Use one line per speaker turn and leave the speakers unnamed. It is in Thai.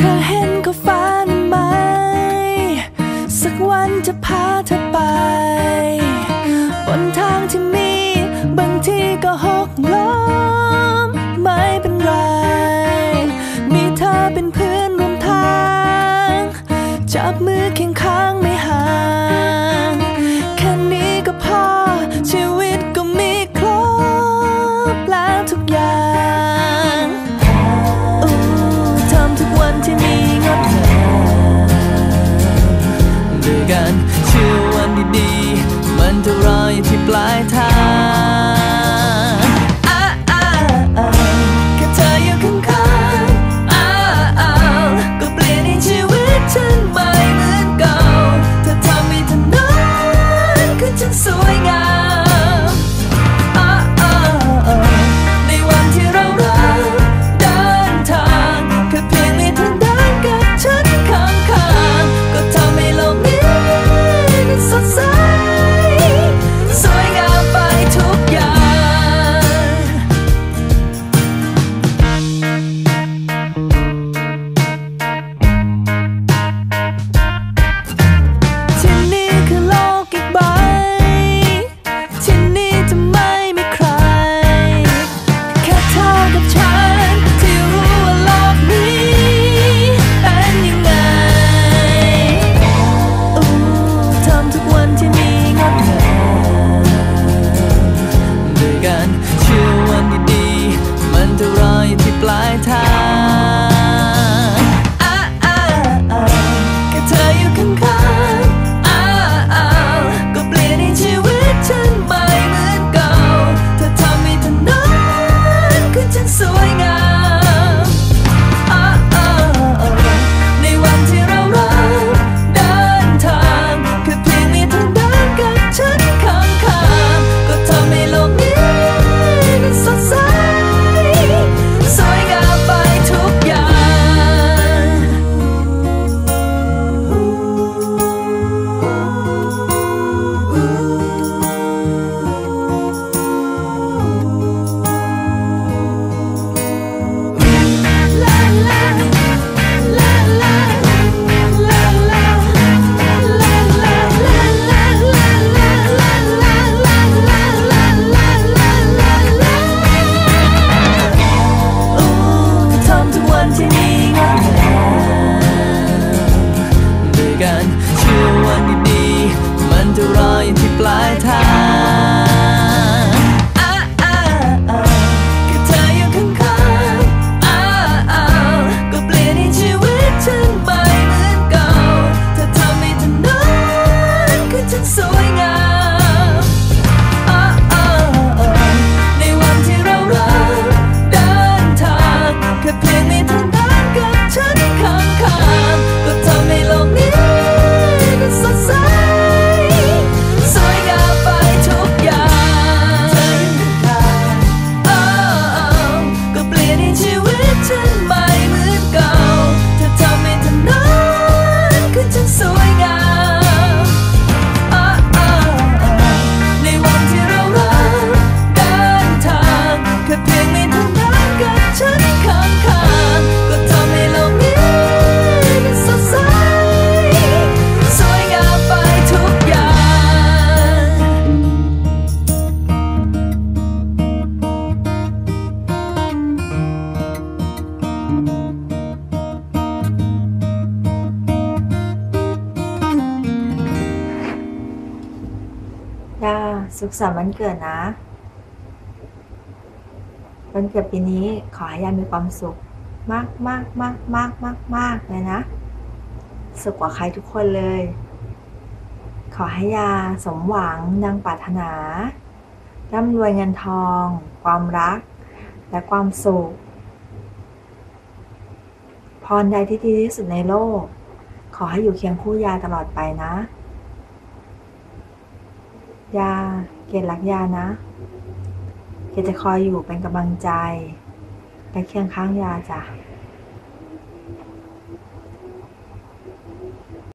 ธอเห็นก็ฝันไหม สักวันจะพาเธอไป บนทางที่มี บางทีก็หกล้มไม่เป็นไร มีเธอเป็นเพื่อนร่วมทาง จับมือเคียงข้าง time รายที่ปลายทางัน เชื่อวันดีๆมันจะรออยู่ที่ปลายทาง สุขสันต์วันเกิดนะ
วันเกิดปีนี้ขอให้ยายมีความสุข มากมากมากมากมากมากเลยนะ สุขกว่าใครทุกคนเลย ขอให้ยาสมหวังดังปรารถนา ร่ำรวยเงินทอง ความรัก และความสุข พรใดที่ดีที่สุดในโลก ขอให้อยู่เคียงคู่ยาตลอดไปนะ ยา เกดรักยานะ เกดจะคอยอยู่เป็นกำลังใจไปเคียงข้างยาจ้ะ